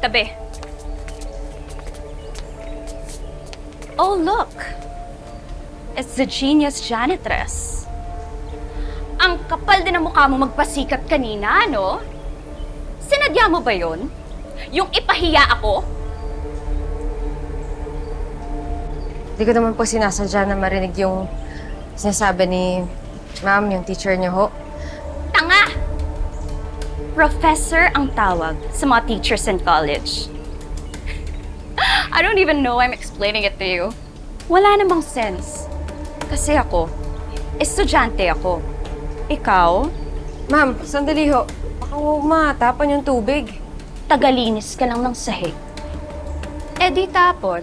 Tabi. Oh, look. It's the genius janitress. Ang kapal din ng mukha mo magpasikat kanina, no? Sinadya mo ba yon? Yung ipahiya ako? Hindi ko naman po sinasadya na marinig yung sinasabi ni ma'am, yung teacher niyo ho. Professor ang tawag sa mga teachers in college. I don't even know I'm explaining it to you. Wala namang sense. Kasi ako, estudyante ako. Ikaw, Ma'am, sandali ho. Baka huwag matapan yung tubig. tagalinis ka lang ng sahig. Eh di tapon.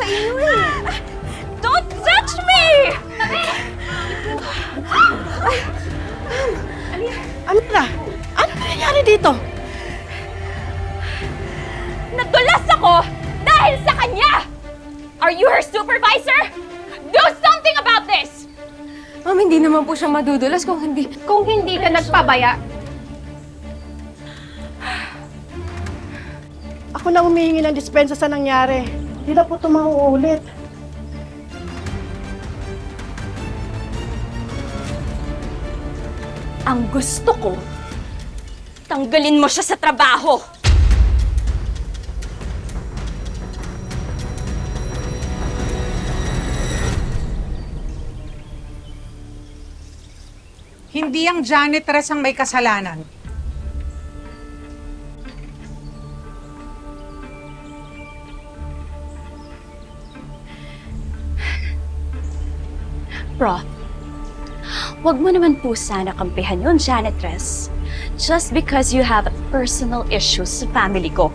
Sa inyo eh. Don't touch me! Ano na? Ano nangyayari dito? Nadulas ako dahil sa kanya! Are you her supervisor? Do something about this! Ma'am, hindi naman po siya madudulas kung hindi... Kung hindi ka nagpabaya, Ako na humihingi ng dispensa sa nangyari. Hindi na po ito mauulit. ang gusto ko, tanggalin mo siya sa trabaho. Hindi ang janitress ang may kasalanan. Prof, wag mo naman po sana kampihan yun, janitress. Just because you have personal issues sa family ko.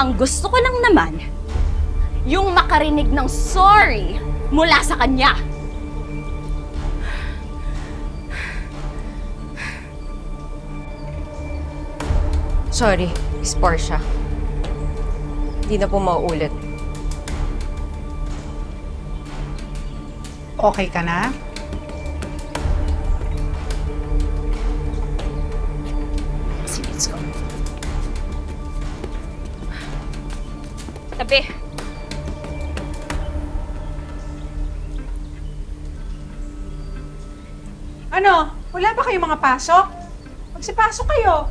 Ang gusto ko lang naman, yung makarinig ng sorry mula sa kanya. Sorry, Miss Portia. Hindi na po mauulit. Okay ka na? Sige, let's go. Tabi. Ano? Wala ba kayong mga pasok? Magsipasok kayo.